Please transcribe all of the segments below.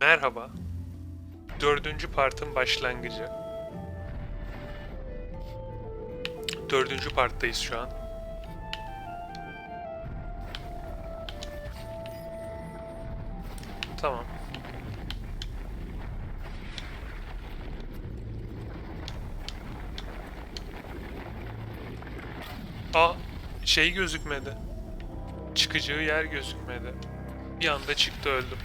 Merhaba. Dördüncü partın başlangıcı. Dördüncü parttayız şu an. Tamam. Aa, şey gözükmedi. Çıkacağı yer gözükmedi. Bir anda çıktı öldüm.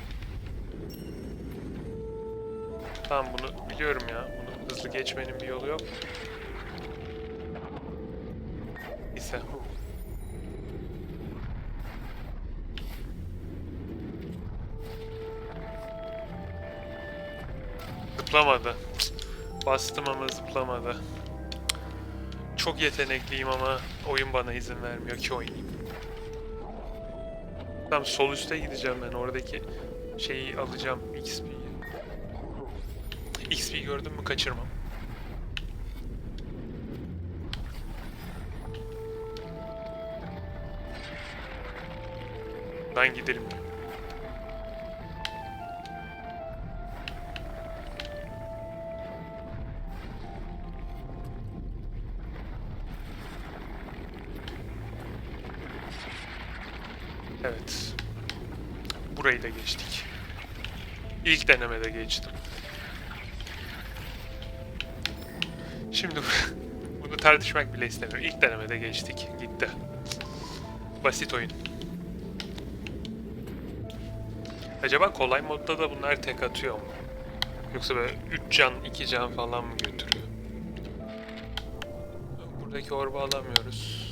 Tamam bunu biliyorum ya. Bunu hızlı geçmenin bir yolu yok? Neyse. Zıplamadı. Bastım ama zıplamadı. Çok yetenekliyim ama oyun bana izin vermiyor ki oynayayım. Tamam sol üste gideceğim ben oradaki şeyi alacağım XP'yi. XP gördüm mü kaçırmam. Ben gidelim. Evet. Burayı da geçtik. İlk denemede geçtim. Şimdi bunu tartışmak bile istemiyorum. İlk denemede geçtik. Gitti. Basit oyun. Acaba kolay modda da bunlar tek atıyor mu? Yoksa böyle 3 can, 2 can falan mı götürüyor? Buradaki orba alamıyoruz.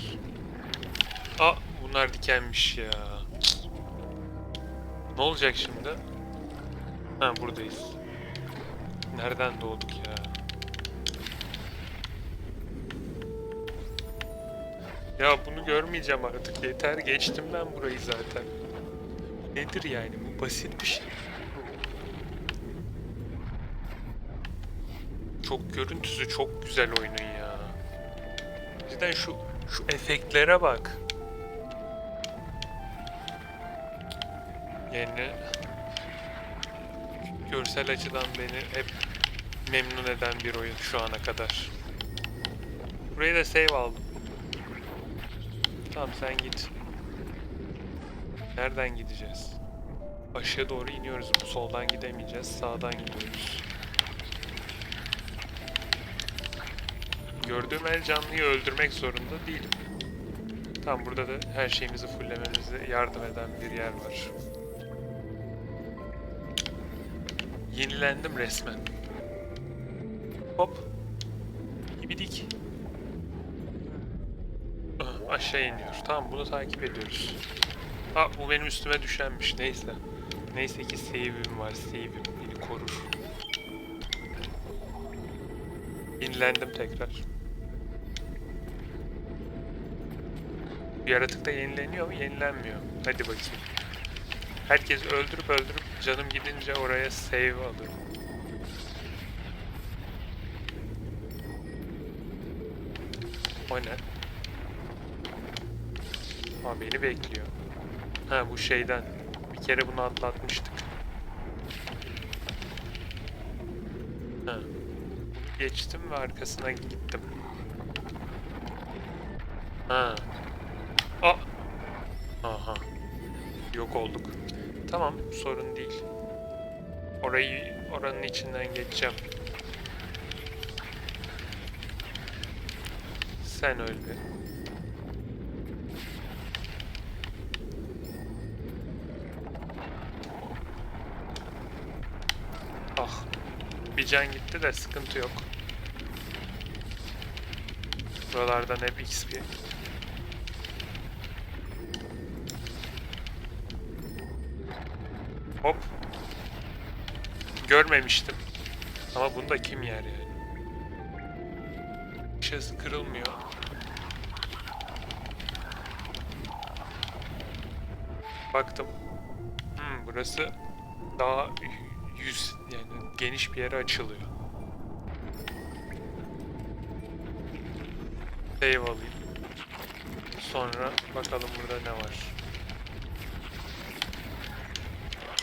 Aa bunlar dikenmiş ya. Ne olacak şimdi? Ha buradayız. Nereden doğduk ya? Ya bunu görmeyeceğim artık. Yeter geçtim ben burayı zaten. Nedir yani bu basit bir şey. Çok görüntüsü çok güzel oyunun ya. Cidden şu şu efektlere bak. Yani görsel açıdan beni hep memnun eden bir oyun şu ana kadar. Burayı da save aldım. Tamam sen git. Nereden gideceğiz? Aşağı doğru iniyoruz. Bu soldan gidemeyeceğiz. Sağdan gidiyoruz. Gördüğüm her canlıyı öldürmek zorunda değilim. Tamam burada da her şeyimizi fullememize yardım eden bir yer var. Yenilendim resmen. Hop. Gibidik. Aşağı iniyor. Tamam bunu takip ediyoruz. Ha bu benim üstüme düşenmiş. Neyse. Neyse ki save'im var. Save'im beni korur. Yenilendim tekrar. Yaratık da yenileniyor mu? Yenilenmiyor. Hadi bakayım. Herkes öldürüp öldürüp canım gidince oraya save alıyor. O ne? Aa beni bekliyor. Ha bu şeyden. Bir kere bunu atlatmıştık. Ha. Geçtim ve arkasına gittim. Ha. Aa. Aha. Yok olduk. Tamam, sorun değil. Orayı, oranın içinden geçeceğim. Sen öl. Bir can gitti de sıkıntı yok. Buralardan hep XP. Hop. Görmemiştim. Ama bunu da kim yer yani? Şişesi kırılmıyor. Baktım. Hmm, burası daha yüz yani geniş bir yere açılıyor. Save alayım. Sonra bakalım burada ne var.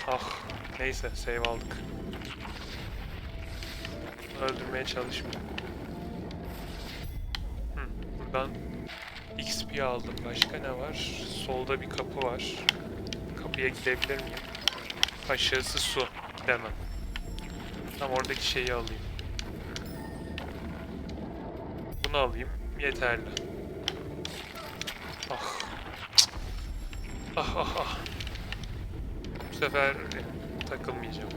Ah Neyse save aldık. Öldürmeye çalışma. Hı, buradan XP aldım. Başka ne var? Solda bir kapı var. Kapıya gidebilir miyim? Aşağısı su. Gidemem. Tam oradaki şeyi alayım. Bunu alayım. Yeterli. Ah. Ah ah ah. Bu sefer takılmayacağım.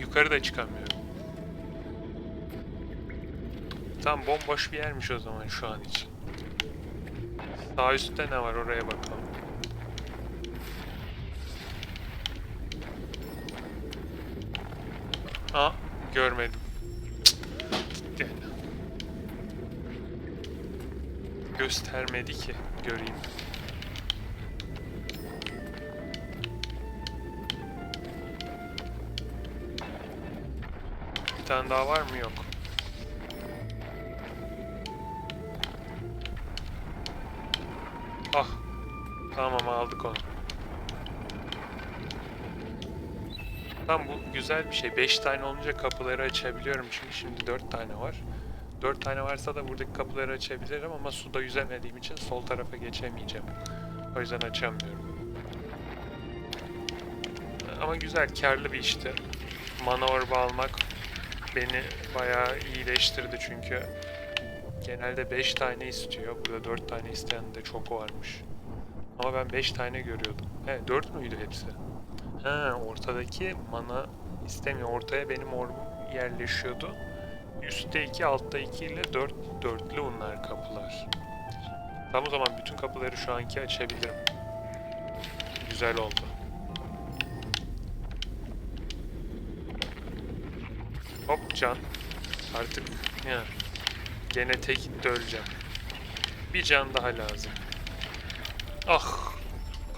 Yukarı da çıkamıyorum. Tam bomboş bir yermiş o zaman şu an için. Sağ üstte ne var oraya bakalım. Aa görmedim. Göstermedi ki göreyim. Bir tane daha var mı? Yok. Ah. Tamam aldık onu. Tamam bu güzel bir şey. 5 tane olunca kapıları açabiliyorum çünkü şimdi 4 tane var. 4 tane varsa da buradaki kapıları açabilirim ama suda yüzemediğim için sol tarafa geçemeyeceğim. O yüzden açamıyorum. Ama güzel, karlı bir işti. Mana orba almak beni bayağı iyileştirdi çünkü genelde 5 tane istiyor. Burada 4 tane isteyen de çok varmış. Ama ben 5 tane görüyordum. He 4 müydü hepsi? Ha ortadaki mana istemiyor. Ortaya benim orbum yerleşiyordu. Üstte 2, altta 2 ile 4 dörtlü bunlar kapılar. Tam o zaman bütün kapıları şu anki açabilirim. Güzel oldu. Hop can. Artık ya gene tek öleceğim. Bir can daha lazım. Ah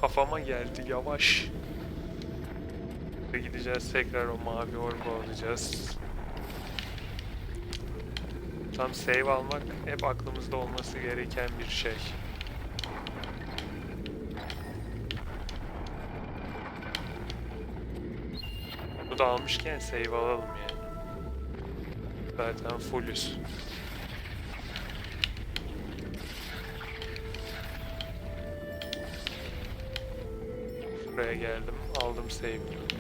kafama geldi yavaş. Ve gideceğiz tekrar o mavi orba alacağız. Tam save almak hep aklımızda olması gereken bir şey. Bu da almışken save alalım yani. Zaten fullüz. Buraya geldim, aldım save'imi.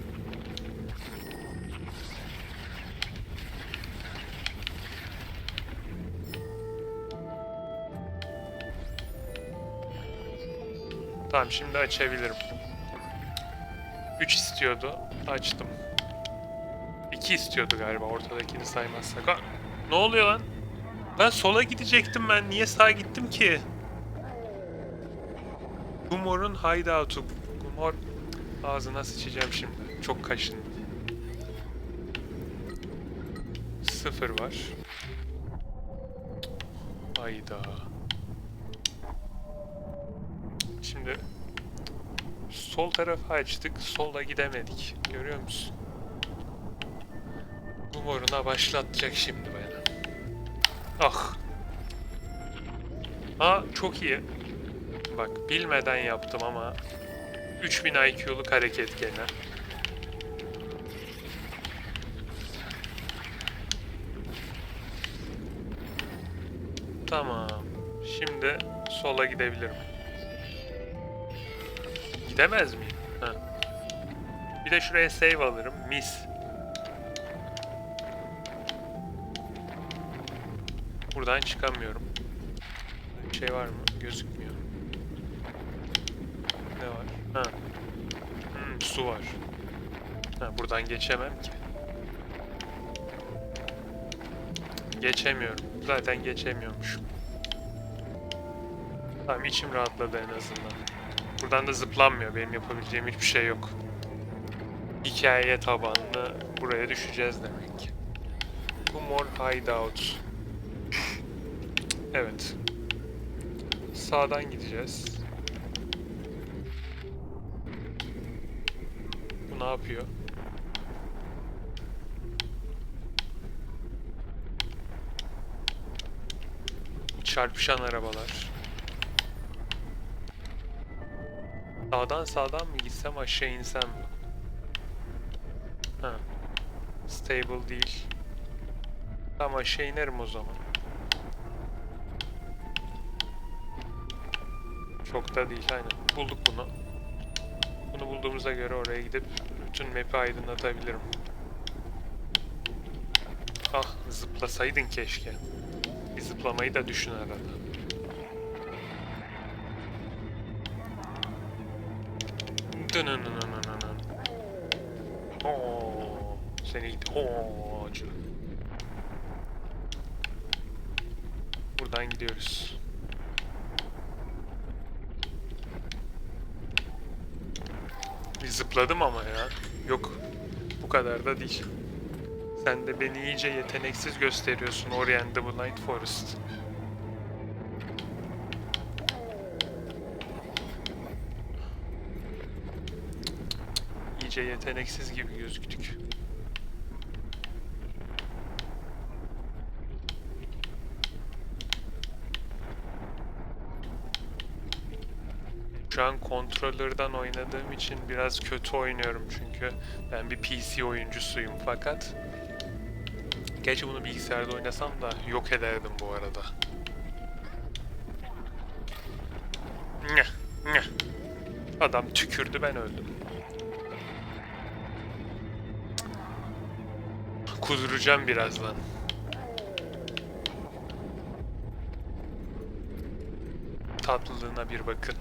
Tamam şimdi açabilirim. 3 istiyordu. Açtım. 2 istiyordu galiba ortadakini saymazsak. Ha, ne oluyor lan? Ben sola gidecektim ben. Niye sağa gittim ki? Gumor'un hideout'u. Gumor ağzına sıçacağım şimdi. Çok kaşındı. Sıfır var. Hayda. Şimdi sol tarafı açtık, sola gidemedik. Görüyor musun? Umuruna başlatacak şimdi beni. Ah. Ha çok iyi. Bak bilmeden yaptım ama 3000 IQ'luk hareket gene. Tamam. Şimdi sola gidebilirim. Gidemez miyim? Ha. Bir de şuraya save alırım. Mis. Buradan çıkamıyorum. Bir şey var mı? Gözükmüyor. Ne var? Ha. Hmm, su var. Ha, buradan geçemem ki. Geçemiyorum. Zaten geçemiyormuşum. Tamam içim rahatladı en azından. Buradan da zıplanmıyor. Benim yapabileceğim hiçbir şey yok. Hikaye tabanlı buraya düşeceğiz demek. Humor Hideout. Evet. Sağdan gideceğiz. Bu ne yapıyor? Çarpışan arabalar. Sağdan sağdan mı gitsem aşağı insem mi? Ha. Stable değil. Tamam aşağı inerim o zaman. Çok da değil aynen. Bulduk bunu. Bunu bulduğumuza göre oraya gidip bütün map'i aydınlatabilirim. Ah zıplasaydın keşke. Bir zıplamayı da düşün arada. Dınınınınınının. Oo, seni git. Oo. Buradan gidiyoruz. Zıpladım ama ya. Yok. Bu kadar da değil. Sen de beni iyice yeteneksiz gösteriyorsun Orient the Blind Forest. İyice yeteneksiz gibi gözüktük. Şu an kontrolörden oynadığım için biraz kötü oynuyorum çünkü ben bir PC oyuncusuyum fakat Gerçi bunu bilgisayarda oynasam da yok ederdim bu arada. Adam tükürdü ben öldüm. Kuduracağım birazdan. Tatlılığına bir bakın.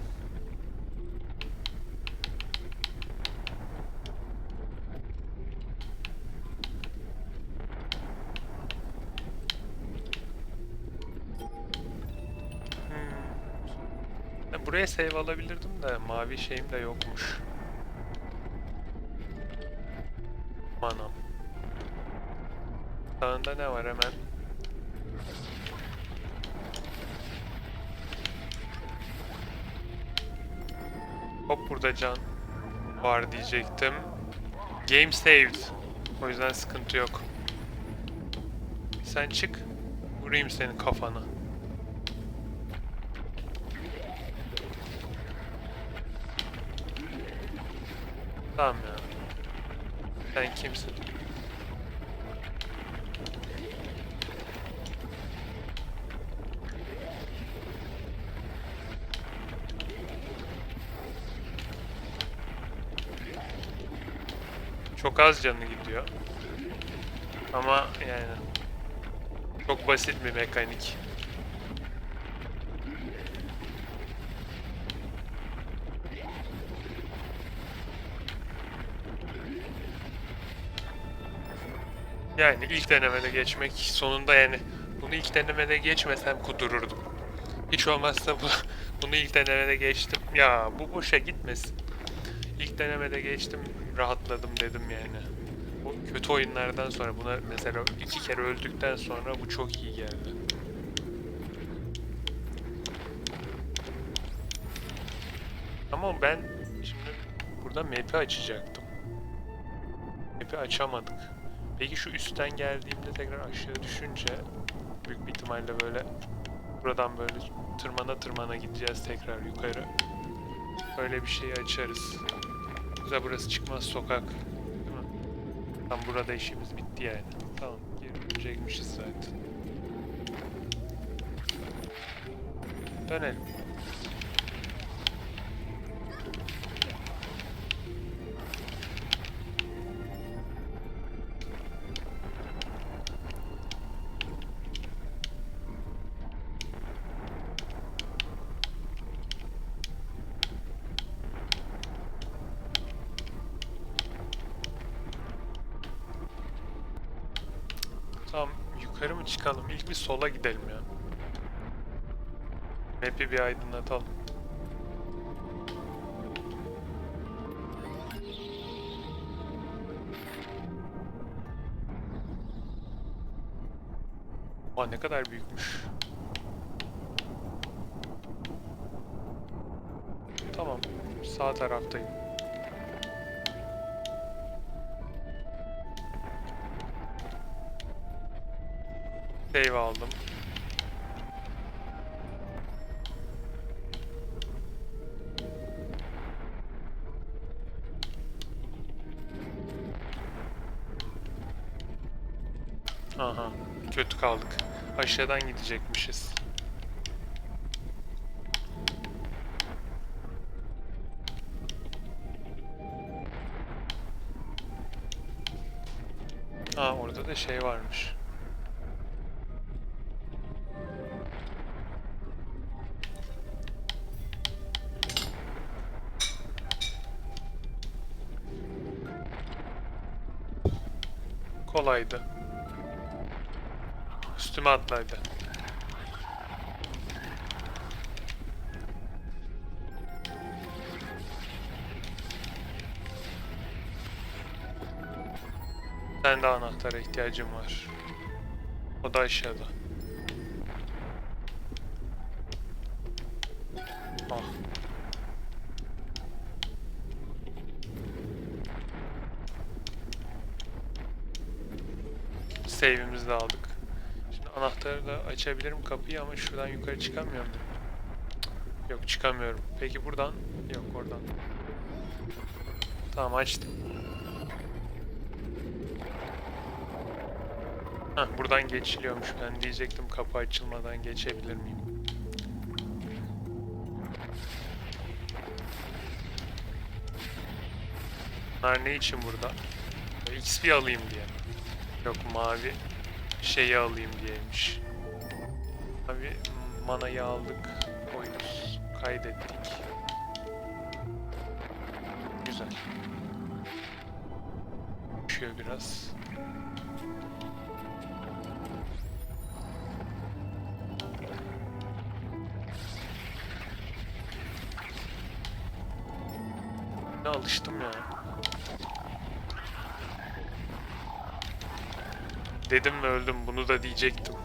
Hmm. Ya Buraya save alabilirdim de mavi şeyim de yokmuş. Manam. Sağında ne var hemen? Hop burada can var diyecektim. Game saved. O yüzden sıkıntı yok. Sen çık. Vurayım senin kafana. Tamam ya. Sen kimsin? Çok az canı gidiyor. Ama yani çok basit bir mekanik. Yani ilk denemede geçmek sonunda yani bunu ilk denemede geçmesem kudururdum. Hiç olmazsa bu, bunu ilk denemede geçtim. Ya bu boşa gitmesin. İlk denemede geçtim rahatladım dedim yani. Bu kötü oyunlardan sonra buna mesela iki kere öldükten sonra bu çok iyi geldi. Ama ben şimdi burada map'i açacaktım. Map'i açamadık. Peki şu üstten geldiğimde tekrar aşağı düşünce büyük bir ihtimalle böyle buradan böyle tırmana tırmana gideceğiz tekrar yukarı. Öyle bir şey açarız. Güzel burası çıkmaz sokak. Değil mi? Tam burada işimiz bitti yani. Tamam geri dönecekmişiz zaten. Dönelim. Yukarı mı çıkalım? İlk bir sola gidelim ya. Map'i bir aydınlatalım. Aa ne kadar büyükmüş. Tamam. Sağ taraftayım. Save aldım. Aha, kötü kaldık. Aşağıdan gidecekmişiz. Ha orada da şey varmış. Kolaydı. Üstüme atlaydı. Ben de anahtara ihtiyacım var. O da aşağıda. De aldık. Şimdi anahtarı da açabilirim kapıyı ama şuradan yukarı çıkamıyor muyum? Cık, Yok çıkamıyorum. Peki buradan? Yok oradan. Tamam açtım. Hah buradan geçiliyormuş. Ben diyecektim kapı açılmadan geçebilir miyim? Bunlar ne için burada? XP alayım diye. Yok mavi şeyi alayım diyeymiş. Abi manayı aldık. Oyunuz kaydettik. Güzel. Düşüyor biraz. Alıştım ya. Dedim mi öldüm bunu da diyecektim.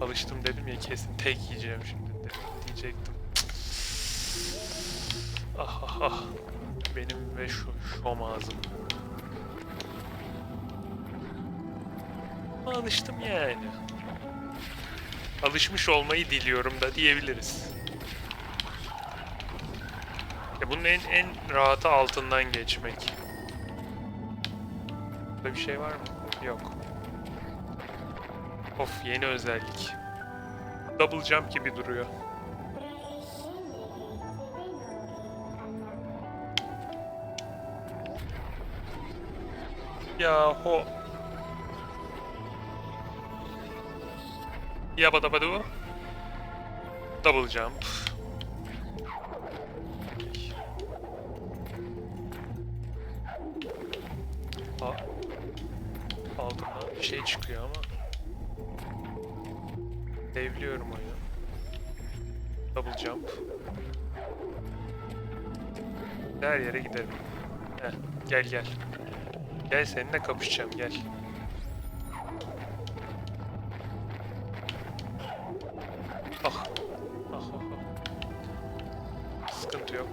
Alıştım dedim ya kesin tek yiyeceğim şimdi de, diyecektim. Ah ah ah. Benim ve şu şom ağzım. Alıştım yani. Alışmış olmayı diliyorum da diyebiliriz. Ya bunun en, en rahatı altından geçmek. Burada bir şey var mı? Yok. Of yeni özellik. Double jump gibi duruyor. Yahu. Yabadabadu. Double jump. Her yere giderim. Heh, gel gel. Gel seninle kapışacağım gel. Ah. Ah ah ah. Sıkıntı yok.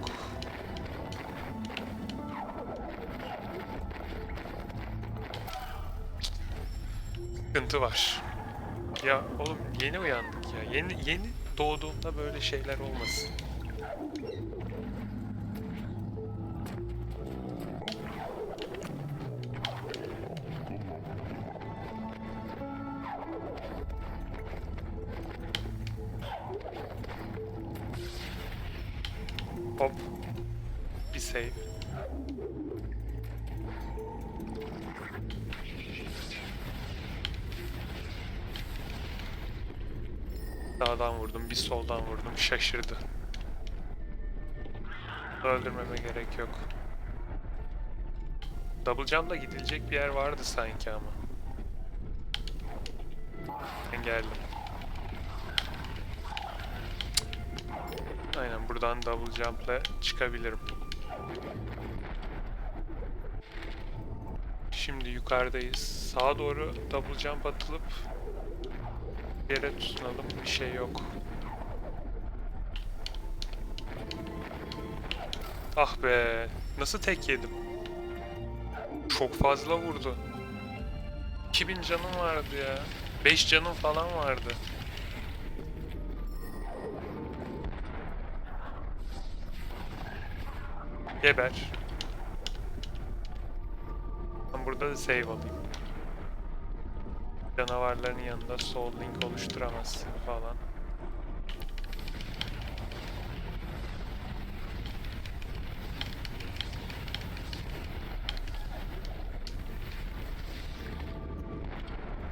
Sıkıntı var. Ya oğlum yeni uyandık ya. Yeni yeni doğduğumda böyle şeyler olmasın. Hop. Bir save. Sağdan vurdum, bir soldan vurdum. Şaşırdı. Öldürmeme gerek yok. Double jump'la gidilecek bir yer vardı sanki ama. Ben. Aynen buradan double jump'la çıkabilirim. Şimdi yukarıdayız. Sağa doğru double jump atılıp yere tutunalım. Bir şey yok. Ah be. Nasıl tek yedim? Çok fazla vurdu. 2000 canım vardı ya. 5 canım falan vardı. Geber. Ben burada da save alayım. canavarların yanında soul link oluşturamazsın falan.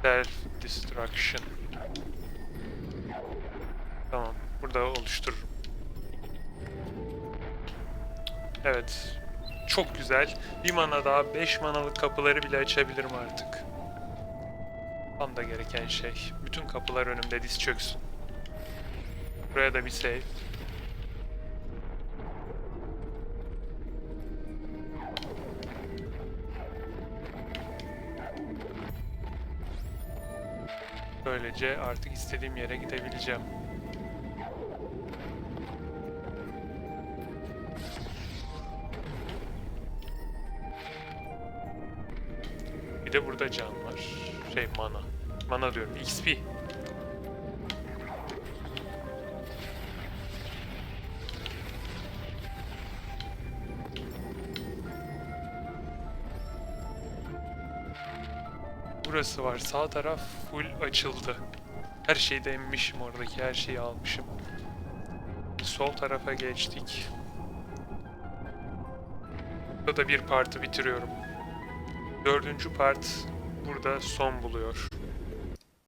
Self destruction. Tamam, burada oluştururum. Evet. Çok güzel. Bir mana daha 5 manalık kapıları bile açabilirim artık. Tam da gereken şey. Bütün kapılar önümde diz çöksün. Buraya da bir save. Böylece artık istediğim yere gidebileceğim. Bir de burada can var. Şey mana. Mana diyorum. XP. Burası var. Sağ taraf full açıldı. Her şeyi de emmişim oradaki her şeyi almışım. Sol tarafa geçtik. Burada bir partı bitiriyorum. Dördüncü part burada son buluyor.